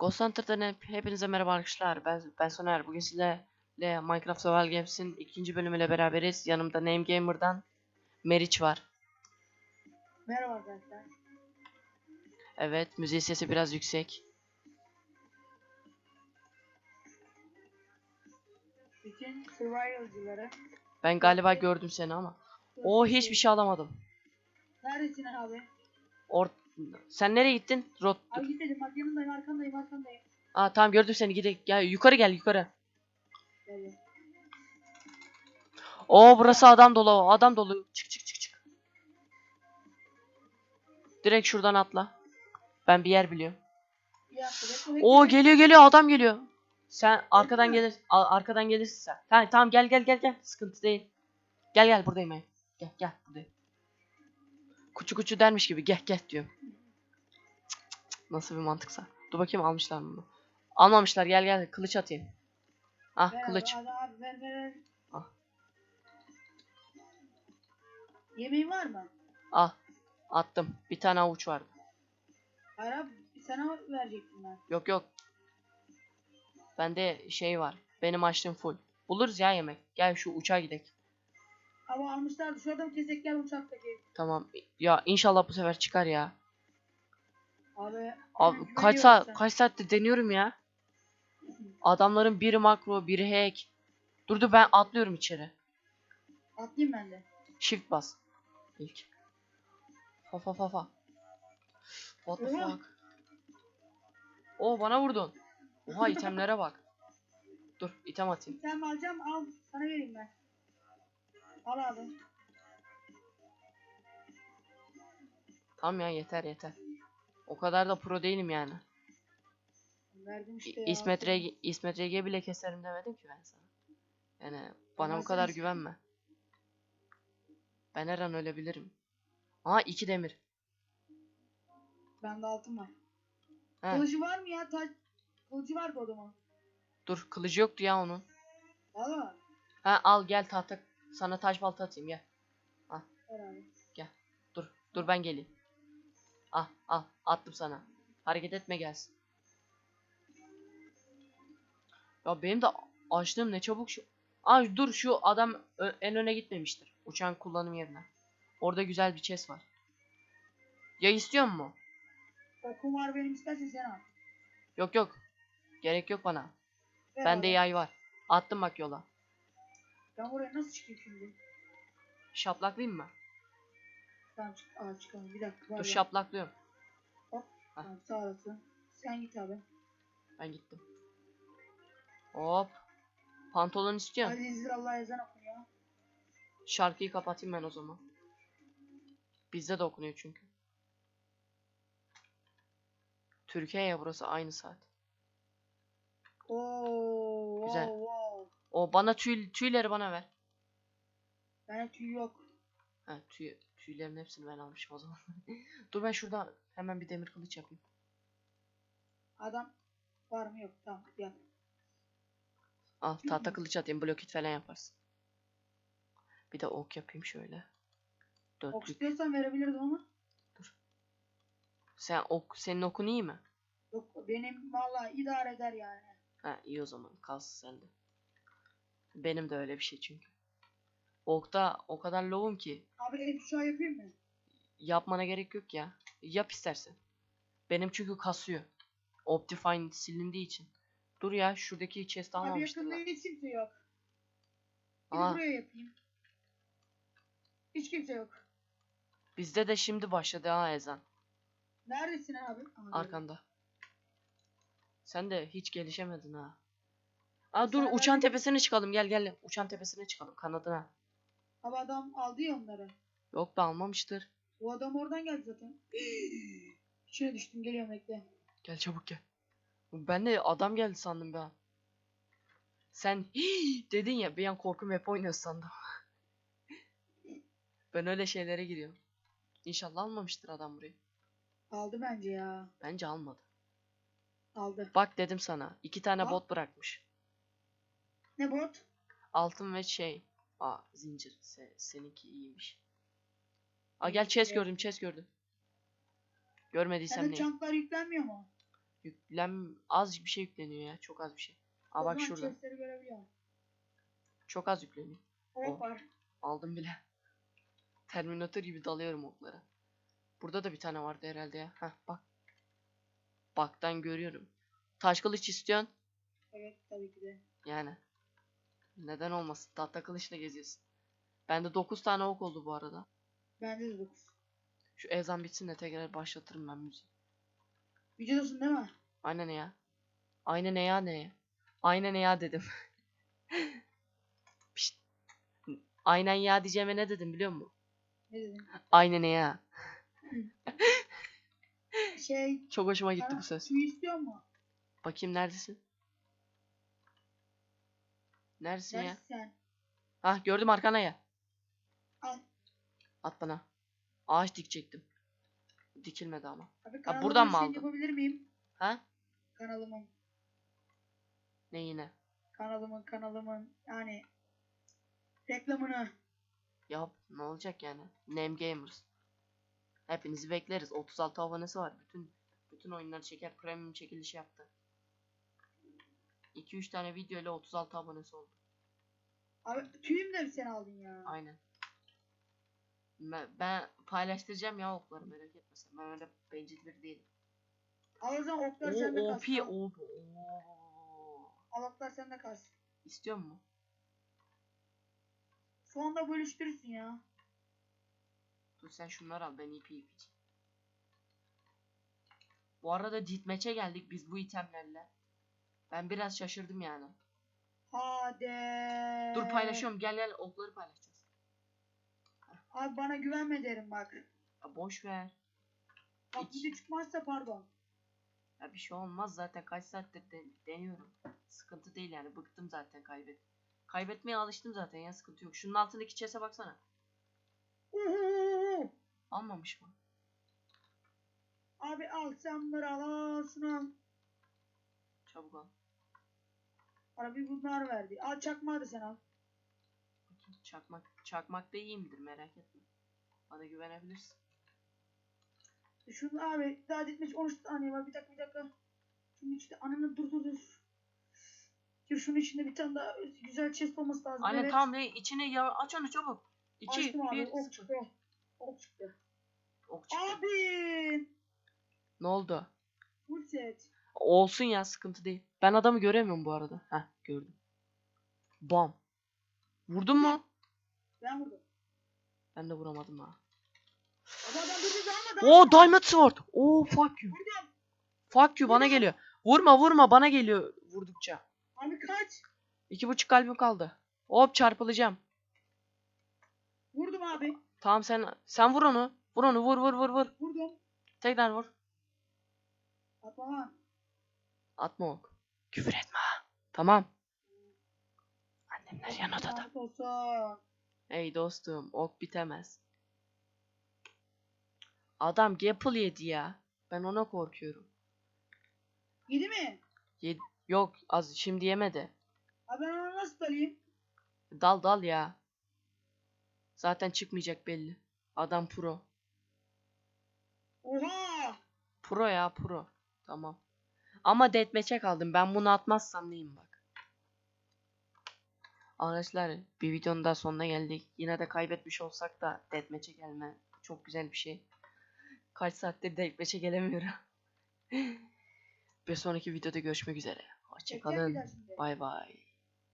Ghost Hunter'dan hep, hepinize merhaba arkadaşlar. Ben ben Soner. Bugün sizlerle Minecraft Survival Games'in ikinci bölümüyle beraberiz. Yanımda Name Gamer'dan Meriç var. Merhaba arkadaşlar. Evet, müziği sesi biraz yüksek. Bütün survival'cıları. Ben galiba gördüm seni ama. O hiçbir şey alamadım. Neredesin abi? Or Sen nereye gittin? Rot. Abi gitmedim bak yanındayım arkandayım arkandayım. Aa tamam gördüm seni. Gidelim. Gel yukarı gel yukarı. Gel. Oo burası adam dolu. Adam dolu. Çık çık çık çık. Direkt şuradan atla. Ben bir yer biliyorum. Oo geliyor geliyor adam geliyor. Sen arkadan gelir arkadan gelirsin sen. Ha, tamam gel gel gel gel. Sıkıntı değil. Gel gel buradayım ben. Gel gel buradayım. Kuçu kuçu dermiş gibi gel gel diyorum. Nasıl bir mantıksa. Dur bakayım almışlar mı. Almamışlar gel gel kılıç atayım. Ah Ver kılıç. Abi, abi ver ver ver. Ah. Yemeğin var mı? Ah attım. Bir tane avuç vardı. Hayır abi sana verecektim ben. Yok yok. Bende şey var. Benim açlığım full. Buluruz ya yemek. Gel şu uçağa gidelim. Ama almışlardı şurada mı kesek gel uçaktaki. Tamam. Ya inşallah bu sefer çıkar ya. Abi. Abi kaç saat kaç saattir deniyorum ya. Adamların biri makro, biri hack. Dur dur ben atlıyorum içeri. Atlayayım ben de. Shift bas. İlk. Fa fa fa fa. What the Oha. fuck? Oo bana vurdun. Oha itemlere bak. Dur item atayım. Mi alacağım al sana vereyim ben. Al abi. Tamam ya yeter yeter. O kadar da pro değilim yani. Verdim işte ya. İsmet RG bile keserim demedim ki ben sana. Yani bana bu kadar güvenme. Ben her an ölebilirim. Aha iki demir. Bende altın var. He, Kılıcı var mı ya? Taş... Kılıcı vardı o zaman. dur kılıcı yoktu ya onun. Valla. Ha al gel tahta sana taş balta atayım gel. Ver abi. Dur dur ben geleyim. Ah al attım sana. Hareket etme gelsin. Ya benim de açlığım ne çabuk şu. Aa dur şu adam en öne gitmemiştir. Uçan kullanım yerine. Orada güzel bir chest var. Ya istiyor mu? Okum var benim istersen sen al. Yok yok. Gerek yok bana. Ver Bende abi. yay var. Attım bak yola. Ben oraya nasıl çıkayım şimdi? Şaplaklayayım mı? Tamam çık. Aa çıkalım. Bir dakika. Dur şaplaklıyorum. Tamam sağ olasın. Sen git abi. Ben gittim. Hop. Pantolon istiyorsun. Hadi izle Allah ezan okunuyor. Şarkıyı kapatayım ben o zaman. Bizde de okunuyor çünkü. Türkiye ya burası aynı saat. Oo, Güzel. Wow, wow. O bana tüy tüyleri bana ver. Bende tüy yok. Ha tüy tüylerin hepsini ben almışım o zaman. Dur ben şurada hemen bir demir kılıç yapayım. Adam var mı yok. Tamam yap. Al tahta kılıç atayım blokit falan yaparsın. Bir de ok yapayım şöyle. Ok Dörtlük. istiyorsan verebilirdim ama. Sen ok senin okun iyi mi? Yok benim vallahi idare eder yani. Ha iyi o zaman kalsın sende. Benim de öyle bir şey çünkü. Okta o kadar low'um ki Abi el uçağı yapayım mı? yapmana gerek yok ya. Yap istersen. Benim çünkü kasıyor. Optifine silindiği için. Dur ya şuradaki chest Abi almamıştım yakında ben. hiç kimse yok. Bir Aa, buraya yapayım. Hiç kimse yok. bizde de şimdi başladı ha ezan. Neredesin abi? Aha, Arkanda. Sen de hiç gelişemedin ha. Aa dur uçan ben- tepesine çıkalım gel gel. Uçan tepesine çıkalım kanadına. Abi adam aldı ya onları. Yok be almamıştır. O adam oradan geldi zaten. İçine düştüm geliyorum bekle. Gel çabuk gel. Ben de adam geldi sandım ben. Sen dedin ya bir an korku map oynuyorsun sandım. ben öyle şeylere giriyorum. İnşallah almamıştır adam burayı. Aldı bence ya. Bence almadı. Aldı. Bak dedim sana. iki tane Aa. bot bırakmış. Ne bot? Altın ve şey. Aa zincir. Se- seninki iyiymiş. Aa gel chest Evet. gördüm chest gördüm. Görmediysem Sende ne? çanklar yüklenmiyor mu? Yüklem az bir şey yükleniyor ya. Çok az bir şey. Aa bak şurada. chestleri görebiliyorum. Çok az yükleniyor. Oh. var. Aldım bile. Terminator gibi dalıyorum oklara. Burada da bir tane vardı herhalde ya. Heh bak. Baktan görüyorum. Taş kılıç istiyorsun. Evet tabii ki de. Yani. Neden olmasın? Tahta kılıçla geziyorsun. Bende 9 tane ok oldu bu arada. Bende de 9. Şu ezan bitsin de tekrar başlatırım ben müziği. Videodasın değil mi? Aynen ya. Aynen ya ne? Aynen ya dedim. Pişt. Aynen ya diyeceğime ne dedim biliyor musun? Ne dedin? Aynen ya. Şey. Çok hoşuma gitti bu söz. Suyu istiyor mu? Bakayım neredesin? Ya? Neresin sen? Hah gördüm arkana ya. Al. At bana. Ağaç dikecektim. Dikilmedi ama. Abi kanalıma buradan mı aldın? yapabilir miyim? Ha? Kanalımın. Ne yine? Kanalımın kanalımın. Yani. Reklamını. Yap ne olacak yani? Name Gamers. Hepinizi bekleriz. 36 abonesi var. Bütün bütün oyunları çeker. Premium çekilişi yaptı. 2-3 tane video ile 36 abonesi oldu. Abi tüyüm de mi sen aldın ya? Aynen. Ben, ben paylaştıracağım ya okları merak etme sen. Ben öyle bencil biri değilim. Al o zaman oklar sende kalsın. OP. OP. Al oklar sende kalsın. İstiyor musun? Sonunda bölüştürürsün ya. Dur sen şunları al ben ip ip için. Bu arada ditmeçe geldik biz bu itemlerle. Ben biraz şaşırdım yani. Hadi. Dur paylaşıyorum gel gel okları paylaşacağız. Abi bana güvenme derim bak. Ya boş ver. Bak Hiç. bir de çıkmazsa pardon. Ya bir şey olmaz zaten kaç saattir de- deniyorum. Sıkıntı değil yani bıktım zaten kaybet. Kaybetmeye alıştım zaten ya sıkıntı yok. Şunun altındaki chest'e baksana. Almamış mı? Abi al sen bunları al al şunu al. Çabuk al. Bana bir bunlar verdi. Al çakmağı da sen al. Çakmak, çakmak da iyi midir merak etme. Bana güvenebilirsin. E Şunu abi daha ditmiş 13 saniye var. Bir dakika bir dakika. Şunun içinde ananı dur dur dur. Dur şunun içinde bir tane daha güzel chest olması lazım. Aynen evet. tamam ne içine ya aç onu çabuk. 2 Açtım abi. 1 Ok 0. çıktı. Ok çıktı. Ok çıktı. Abi. Ne oldu? Full set. Olsun ya sıkıntı değil. Ben adamı göremiyorum bu arada. Heh gördüm. Bam. Vurdun mu? Ben vurdum. Ben de vuramadım ha. Adam adam dur dalma dalma. Oo Diamond Sword. Oo fuck you. Vurdum. Fuck you bana geliyor. Vurma vurma bana geliyor vurdukça. Abi kaç. İki buçuk kalbim kaldı. Hop çarpılacağım. Vurdum abi. Tamam sen sen vur onu. Vur onu vur vur vur vur. Vurdum. Tekrar vur. Atma. Atma ok. Küfür etme ha. Tamam. Annemler yan odada. Lanet olsun. Ey dostum ok bitemez. Adam Gapple yedi ya. Ben ona korkuyorum. Yedi mi? Yok az şimdi yemedi. Abi ben onu nasıl alayım? Dal dal ya. Zaten çıkmayacak belli. Adam pro. Oha. Pro ya pro. Tamam. Ama deathmatch'e kaldım. Ben bunu atmazsam neyim bak. Arkadaşlar bir videonun daha sonuna geldik. Yine de kaybetmiş olsak da deathmatch'e gelme çok güzel bir şey. Kaç saattir deathmatch'e gelemiyorum. bir sonraki videoda görüşmek üzere. Hoşçakalın. Bay bay.